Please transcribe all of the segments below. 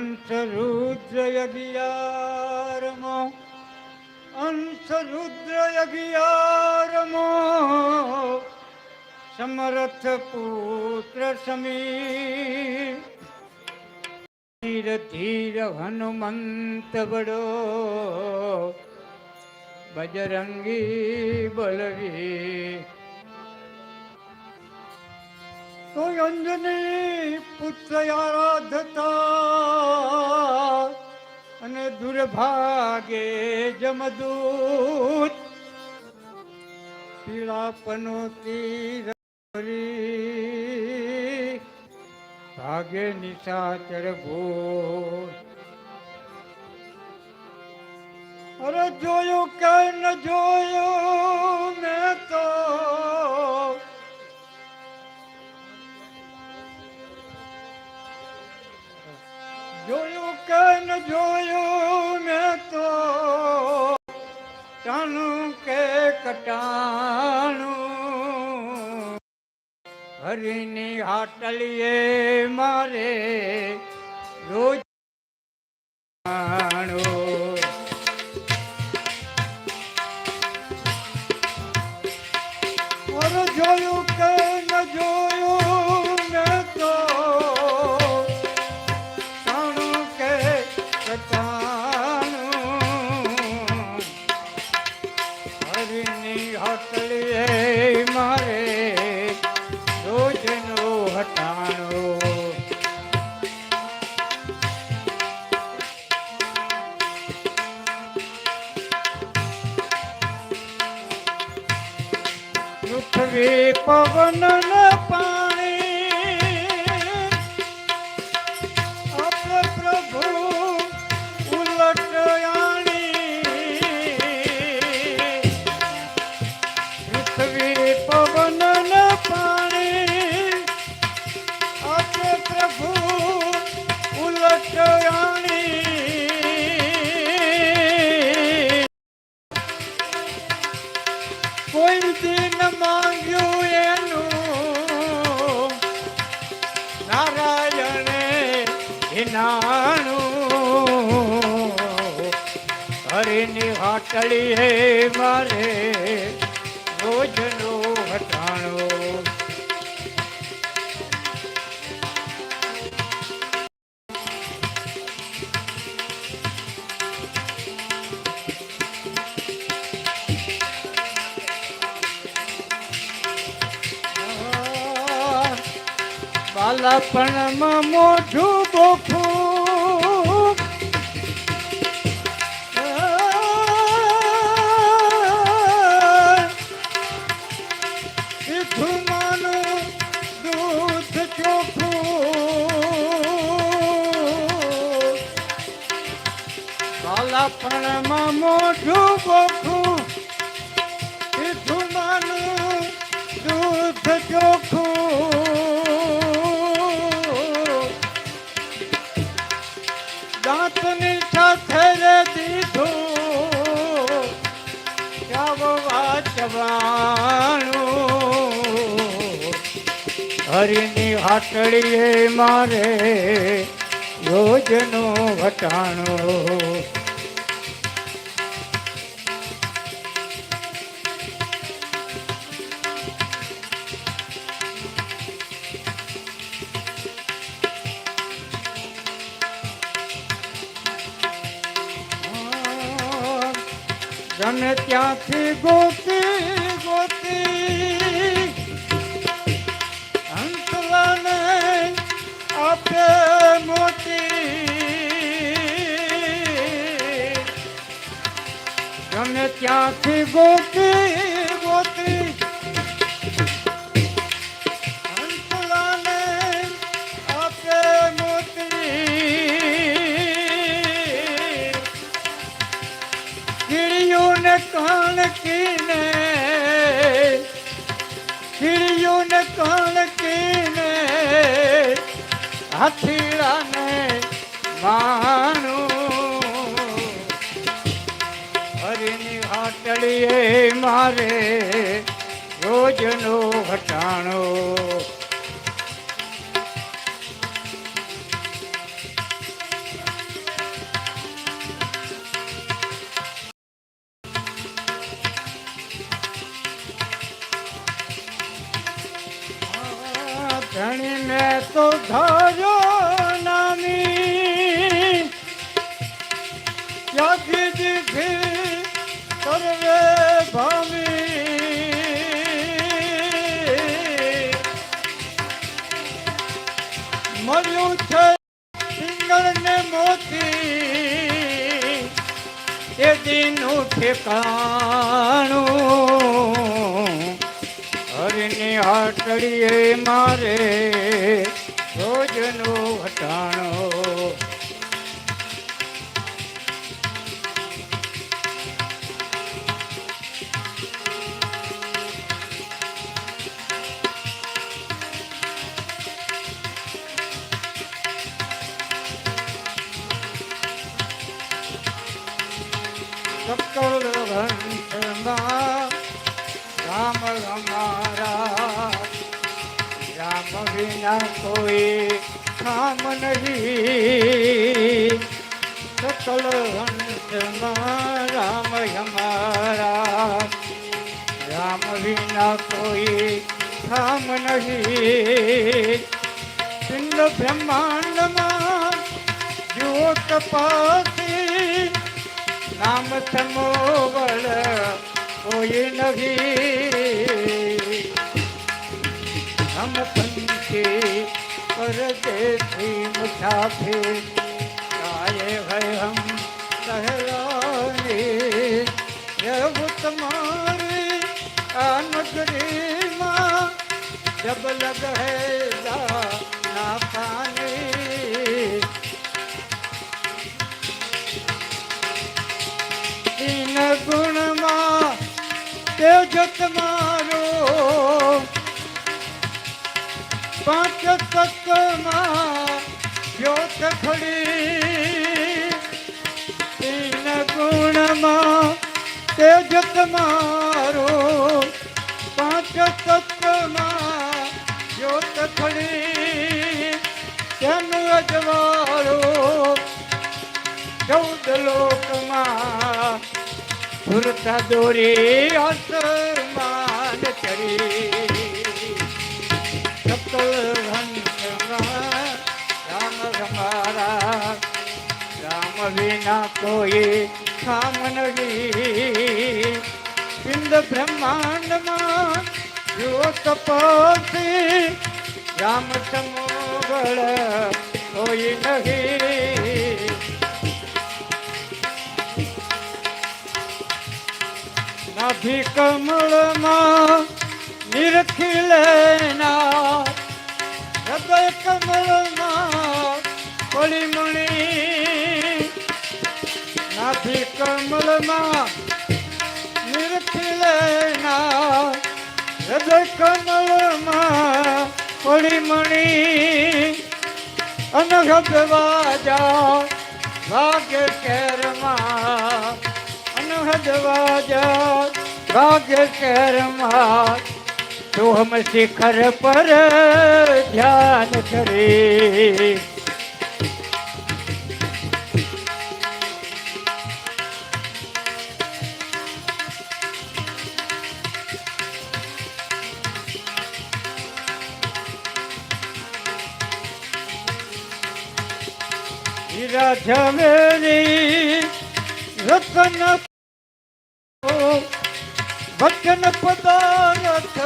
અંશ રુદ્ર યજ્ઞારમો અંશ રુદ્ર યજ્ઞારમો સમરથ પુત્ર સમીર ધીર ધીર હનુમંત બડો બજરંગી બલવી. તો અંજની પુત્ર આરાધતા દુર્ભાગે જમદૂત. પીળાપનો તીર ભાગે નિશાચર ભૂત અરે જોયું કે ન જોયું મેં તો જોયું કે ન જોયું મેં તો. ટાણું કે કટાણું. હરિની હાટલીએ મારે પવન ને પાણી કોઈ દિન માંગ્યું એનું? નારાયણે હિનાણું. હરિની હાટલી હે મારે રોજનો બાલાપણમાં મોઢું બોખું. માનું દૂધ ચોખ્ખું બાલાપણમાં મોઢું બોખું. માનું દૂધ ચોખ્ખું હરિની મારે યોજનો વટાણો. ત્યાંથી ગોતી ત્યાંથી ગોતી હથીડાને માનું. હરિની આટલીએ મારે રોજનો ઘટાણો ધણીને તો ધરો ઠેકાણું. હરિની હાટડીએ મારે રોજનું ઘટાણો વિના કોઈ કામ નહીં સકલ રામ હમારા રામ વિના કોઈ કામ નહીં પિંડ બ્રહ્માંડમાં જુઓ તપાસી નામ સમોવળ કોઈ નથી मुसाफिर करते थी मुसाफिर आए भय हम सहलाने जब तुम्हारे नगरी माँ जब लग है ना पानी तीन गुण माँ तेजत माँ પાંચ તત્વમાં જ્યોત ખડી તીન ગુણમાં તેજ તમારો પાંચ તત્વમાં જ્યોત ખડી તેનું અજવાળો ચૌદ લોકમાં સુરતા દોરી આસમાન વિના કોઈ કામ નહીં પિંડ બ્રહ્માંડમાં જો તપસી રામ સમોગળ કોઈ નહીં નાભી કમળમાં નિરખી લેના હૃદય કમળમાં પળીમણી નાભી કમળમાં નિરખી લેના હૃદય કમળમાં પળીમણી અનઘદ વાજા ભાગ્ય કેરમાં અનહદ સોહમ શિખર પર ધ્યાન કરે. હીરા ઝવેરી રતન વચન પદાર્થ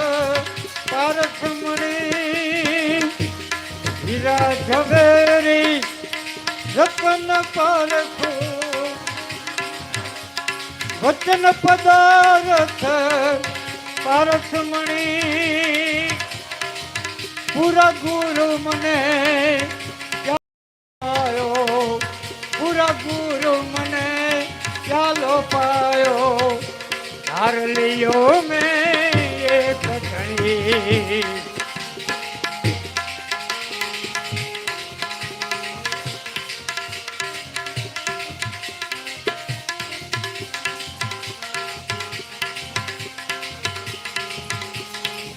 પારસમણી હીરા ઝવેરી રતન પારસ વચન પદાર્થ પારસમણી પૂરા ગુરુ મને ધાર લિયો મેં એક ઘણી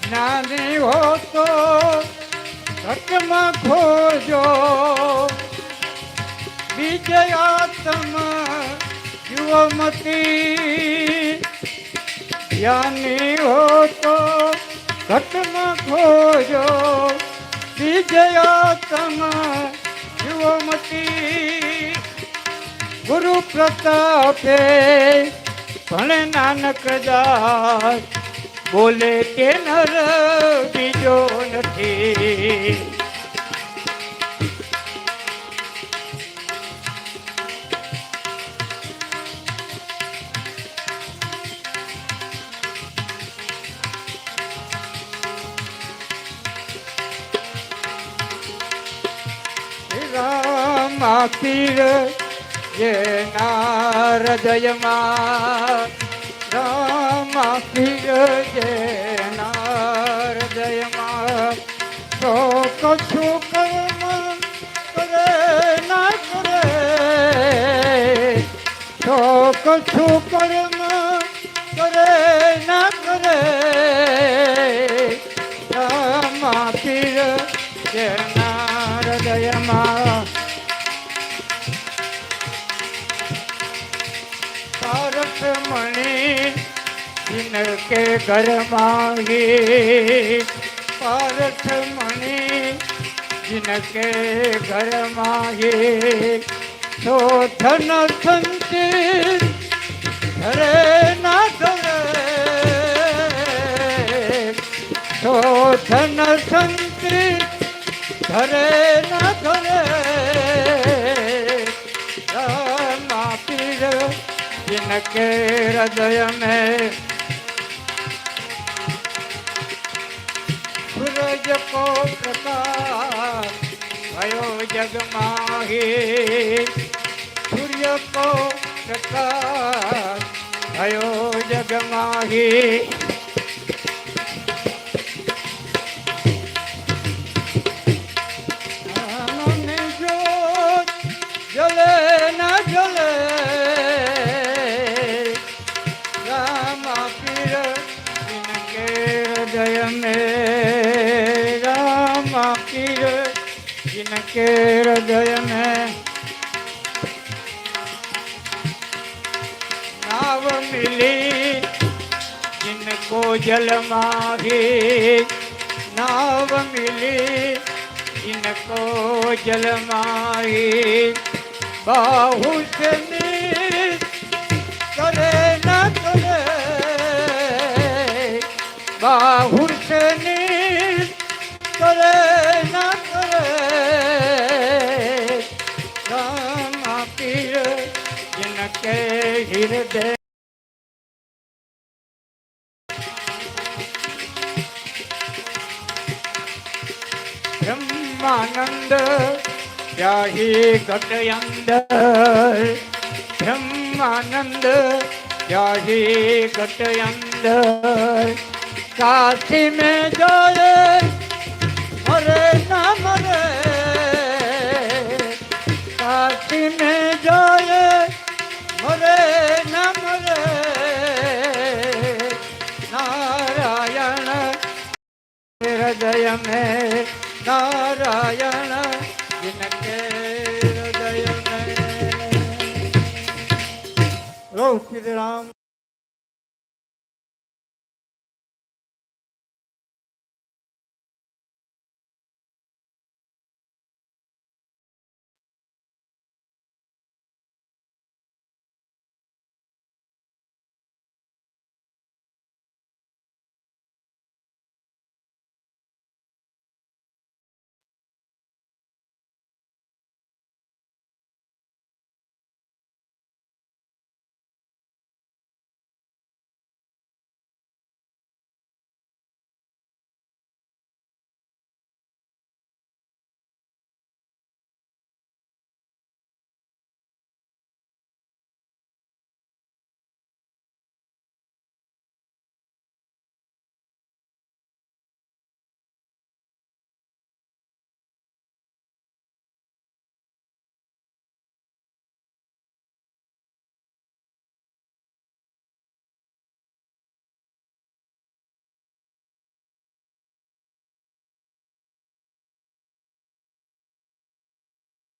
જ્ઞાની હો તો ઘટમાં ખોજો. વિજય આત્મ યુવમતી જ્ઞાની હો તો ઘટન ખોજો. વિજયાતમ યુવમતી ગુરુ પ્રતાપે ભણે નાનક દાસ બોલે કે નર બીજો નથી. પીર જેના હૃદયમાં રામા પીર જેના હૃદયમાં તો કશું કર્મ કરે ના કરે. તો કશું કર્મ કરે ના કરે. મણી जिनके घर माही पारस मणि जिनके घर माही तो धन संति धरे ना धरे तो धन संति धरे ना धरे के हृदय में सूरज को प्रकाश भयो जग माही सूर्य को प्रकाश भयो जग माही जिनके हृदय में नाव मिली, जिनको जल माही। नाव मिली, जिनको जल माही। बाहु से करे न करे बाहुर કરીને દે બ્રહ્માનંદ ત્યાહી ઘટયંદર બ્રહ્માનંદ ત્યાહી ઘટયંદર કાશી મેં જોયે અરે